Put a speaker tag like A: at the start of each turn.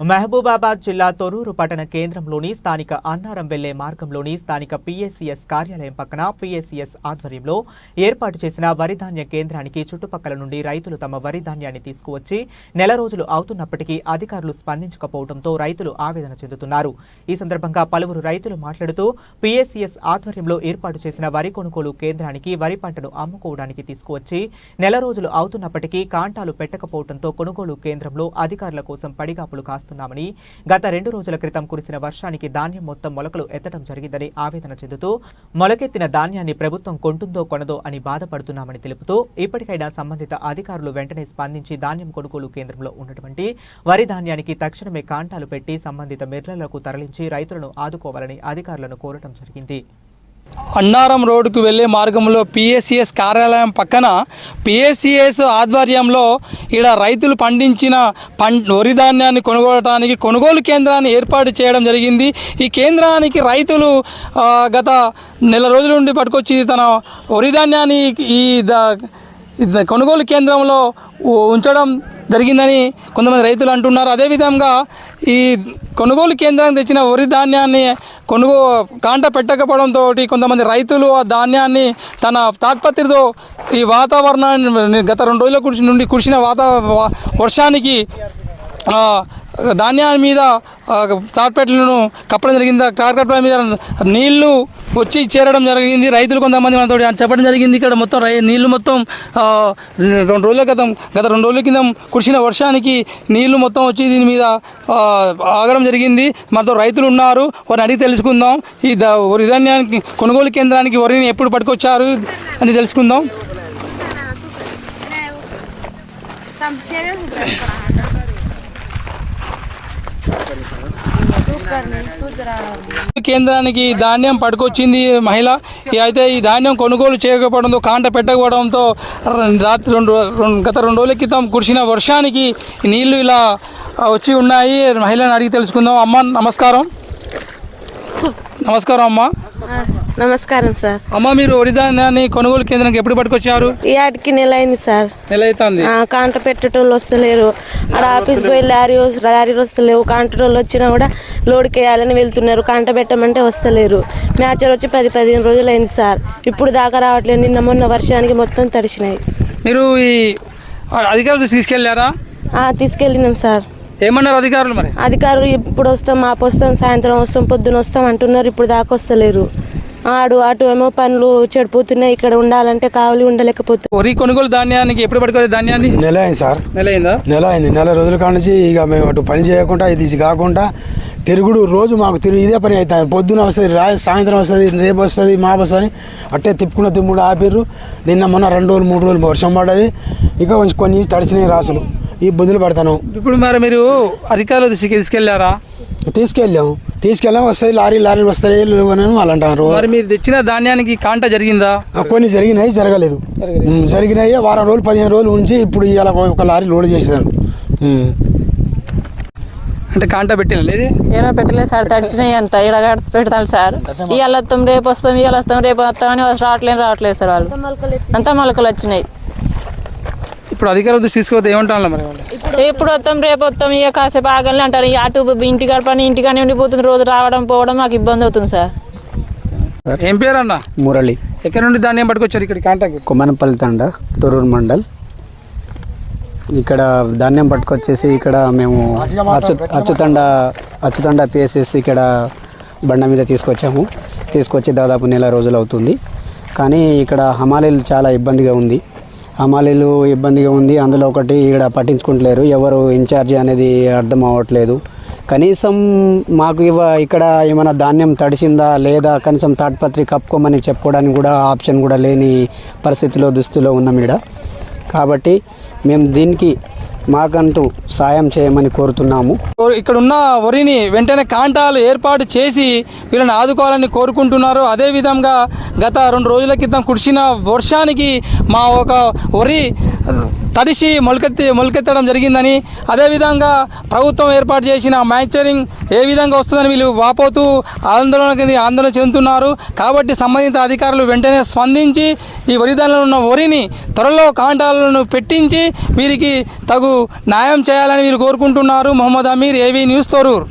A: మహబూబాబాద్ జిల్లా తొరూరు పట్టణ కేంద్రంలోని స్థానిక అన్నారం వెళ్ళే మార్గంలోని స్థానిక పీఎస్సీఎస్ కార్యాలయం పక్కన పిఎస్సిఎస్ ఆధ్వర్యంలో ఏర్పాటు చేసిన వరిధాన్య కేంద్రానికి చుట్టుపక్కల నుండి రైతులు తమ వరిధాన్యాన్ని తీసుకువచ్చి నెల రోజులు అవుతున్నప్పటికీ అధికారులు స్పందించకపోవడంతో రైతులు ఆవేదన చెందుతున్నారు. ఈ సందర్భంగా పలువురు రైతులు మాట్లాడుతూ పీఎస్సీఎస్ ఆధ్వర్యంలో ఏర్పాటు చేసిన వరి కొనుగోలు కేంద్రానికి వరి పంటను అమ్ముకోవడానికి తీసుకువచ్చి నెల రోజులు అవుతున్నప్పటికీ కాంటాలు పెట్టకపోవడంతో కొనుగోలు కేంద్రంలో అధికారుల కోసం పడిగాపులు చేస్తున్నామని గత రెండు రోజుల క్రితం కురిసిన వర్షానికి ధాన్యం మొత్తం మొలకలు ఎత్తడం జరిగిందని ఆవేదన చెందుతూ మొలకెత్తిన ధాన్యాన్ని ప్రభుత్వం కొంటుందో కొనదో అని బాధపడుతున్నామని తెలుపుతూ ఇప్పటికైనా సంబంధిత అధికారులు వెంటనే స్పందించి ధాన్యం కొనుగోలు కేంద్రంలో ఉన్నటువంటి వరి ధాన్యానికి తక్షణమే కాంటాలు పెట్టి సంబంధిత మిర్రలకు తరలించి రైతులను ఆదుకోవాలని అధికారులను కోరటం జరిగింది.
B: అన్నారం రోడ్డుకు వెళ్ళే మార్గంలో పిఎస్సిఎస్ కార్యాలయం పక్కన పిఎస్సిఎస్ ఆధ్వర్యంలో ఇక్కడ రైతులు పండించిన పం వరి ధాన్యాన్ని కొనుగోలటానికి కొనుగోలు కేంద్రాన్ని ఏర్పాటు చేయడం జరిగింది. ఈ కేంద్రానికి రైతులు గత నెల రోజుల నుండి పట్టుకొచ్చి తన వరి ధాన్యాన్ని ఈ ద- కొనుగోలు కేంద్రంలో ఉ- ఉంచడం జరిగిందని కొంతమంది రైతులు అంటున్నారు. అదేవిధంగా ఈ కొనుగోలు కేంద్రానికి తెచ్చిన వరి ధాన్యాన్ని కొనుగో కాంట పెట్టకపోవడంతో కొంతమంది రైతులు ఆ ధాన్యాన్ని తన తాత్పత్రితో ఈ వాతావరణాన్ని గత రెండు రోజుల కురిసి నుండి కురిసిన వాతా వర్షానికి ధాన్యాల మీద ఆ, తార్పెట్లను కప్పడం జరిగింది. ఆ మీద నీళ్ళు వచ్చి చేరడం జరిగింది. రైతులు కొంతమంది మనతో చెప్పడం జరిగింది. ఇక్కడ మొత్తం రై నీళ్ళు మొత్తం రెండు రోజుల క్రితం గత రెండు రోజుల కింద కురిసిన వర్షానికి నీళ్ళు మొత్తం వచ్చి దీని మీద ఆగడం జరిగింది. మనతో రైతులు ఉన్నారు. వారిని అడిగి తెలుసుకుందాం. ఈ వరి ధాన్యానికి కొనుగోలు కేంద్రానికి వరిని ఎప్పుడు పట్టుకొచ్చారు అని తెలుసుకుందాం. కేంద్రానికి ధాన్యం పట్టుకొచ్చింది మహిళ. అయితే ఈ ధాన్యం కొనుగోలు చేయకపోవడంతో కాంట పెట్టకపోవడంతో ర- రాత్రి రెండు గత రెండు రోజుల క్రితం కురిసిన వర్షానికి నీళ్ళు ఇలా వచ్చి ఉన్నాయి. మహిళని అడిగి తెలుసుకుందాం. అమ్మ నమస్కారం. నమస్కారం అమ్మ.
C: నమస్కారం సార్.
B: అమ్మ మీరు వరి ధాన్యాన్ని కొనుగోలు కేంద్రానికి ఎప్పుడు పట్టుకొచ్చారు?
C: ఈ ఆటికి నెల అయింది సార్.
B: నెల అవుతుంది
C: కాంట పెట్టేటోళ్ళు వస్తలేరు. ఆడ ఆఫీస్ పోయి లారీ లారీ వస్తలేవు. కాంటోళ్ళు వచ్చినా కూడా లోడ్కి వేయాలని వెళ్తున్నారు. కాంట పెట్టమంటే వస్తలేరు. మ్యాచర్ వచ్చి పది పదిహేను రోజులు అయింది సార్. ఇప్పుడు దాకా రావట్లేదు. నిన్న మొన్న వర్షానికి మొత్తం తడిసినాయి
B: మీరు ఈ అధికారులు తీసుకెళ్ళారా?
C: ఆ, తీసుకెళ్ళినాం సార్.
B: ఏమన్నారు అధికారులు మరి?
C: అధికారులు ఇప్పుడు వస్తాం మాపు వస్తాం సాయంత్రం వస్తాం పొద్దున వస్తాం అంటున్నారు. ఇప్పుడు దాకా వస్తలేరు. ఆడు అటు ఏమో పనులు చెడిపోతున్నాయి. ఇక్కడ ఉండాలంటే కావాలి ఉండలేకపోతుంది
B: వరి కొనుగోలు ధాన్యానికి ఎప్పుడు పట్టుకోవాలి ధాన్యాన్ని?
D: నెల అయింది సార్.
B: నెల అయిందా?
D: నెల అయింది. నెల రోజుల కాడ నుంచి ఇక మేము అటు పని చేయకుండా ఇది కాకుండా తిరుగుడు రోజు మాకు తిరుగు ఇదే పని అవుతుంది. పొద్దున వస్తుంది రా సాయంత్రం వస్తుంది రేపు వస్తుంది మా వస్తుంది. అట్టే తిప్పుకున్న తిమ్ముడు ఆపిర్రు. నిన్న మొన్న రెండు రోజులు మూడు రోజులు వర్షం పడ్డది. ఇక కొంచెం కొన్ని తడిసినాయి రాసులు. ఈ బుద్ధులు పడతాను.
B: ఇప్పుడు మరి మీరు అధికారులు దృష్టికి తీసుకెళ్ళారా
D: తీసుకెళ్ళాము తీసుకెళ్ళాం వస్తాయి లారీ లారీలు వస్తాయి అని వాళ్ళు అంటారు.
B: మరి మీరు తెచ్చిన ధాన్యానికి కాంట జరిగిందా?
D: కొన్ని జరిగినాయి జరగలేదు. జరిగినాయి వారం రోజులు పదిహేను రోజులు ఉంచి ఇప్పుడు ఇవాళ ఒక లారీ లోడ్ చేసేదాను.
B: అంటే కాంట పెట్టిన లేదు?
E: ఏమో పెట్టలేదు సార్ తడిచినాయి అంత. ఇక్కడ పెడతాను సార్. ఇవాళ వస్తాం రేపు వస్తాం ఇవాళ వస్తాం రేపు వస్తాం అని రావట్లేదు రావట్లేదు సార్ వాళ్ళు. అంతా మొలకలు వచ్చినాయి.
B: ఇప్పుడు అధికారుల దృష్టి తీసుకపోతే ఏమంటాను మరి
E: ఎప్పుడు వస్తాం రేపు వస్తాం ఇక కాసేపు ఆగలని అంటారు. ఇక అటు ఇంటి గడపని ఇంటికానే ఉండిపోతుంది. రోజు రావడం పోవడం మాకు ఇబ్బంది అవుతుంది సార్.
B: ఏం పేరు అన్న?
F: మురళి.
B: ఎక్కడ నుండి ధాన్యం పట్టుకొచ్చారు ఇక్కడ కాంటాకి
F: కొమ్మనపల్లి తండ తొరూరు మండల్. ఇక్కడ ధాన్యం పట్టుకొచ్చేసి ఇక్కడ మేము అచ్చు అచ్చుతండ అచ్చుతండ పిఎస్ఎస్ ఇక్కడ బండ మీద తీసుకొచ్చాము. తీసుకొచ్చి దాదాపు నెల రోజులు అవుతుంది. కానీ ఇక్కడ హమాలీలు చాలా ఇబ్బందిగా ఉంది. హమాలీలు ఇబ్బందిగా ఉంది. అందులో ఒకటి ఇక్కడ పట్టించుకుంటలేరు. ఎవరు ఇన్ఛార్జి అనేది అర్థం అవ్వట్లేదు. కనీసం మాకు ఇవ ఇక్కడ ఏమైనా ధాన్యం తడిసిందా లేదా కనీసం తాడ్పత్రి కప్పుకోమని చెప్పుకోవడానికి కూడా ఆప్షన్ కూడా లేని పరిస్థితిలో దుస్తులో ఉన్నాం ఇక్కడ కాబట్టి మేము దీనికి మాకంటూ సాయం చేయమని కోరుతున్నాము.
B: ఇక్కడ ఉన్న వరిని వెంటనే కాంటాలు ఏర్పాటు చేసి వీళ్ళని ఆదుకోవాలని కోరుకుంటున్నారు. అదేవిధంగా గత రెండు రోజుల క్రితం కురిసిన వర్షానికి మా ఒక వరి తడిసి మొలకెత్తి మొలకెత్తడం జరిగిందని అదేవిధంగా ప్రభుత్వం ఏర్పాటు చేసిన మ్యాచరింగ్ ఏ విధంగా వస్తుందని వీళ్ళు వాపోతూ ఆందోళనకి ఆందోళన చెందుతున్నారు. కాబట్టి సంబంధిత అధికారులు వెంటనే స్పందించి ఈ వరి ఉన్న వరిని త్వరలో కాంటాలను పెట్టించి వీరికి తగు న్యాయం చేయాలని వీరు కోరుకుంటున్నారు. Mohammed Aamir AV news Thorrur.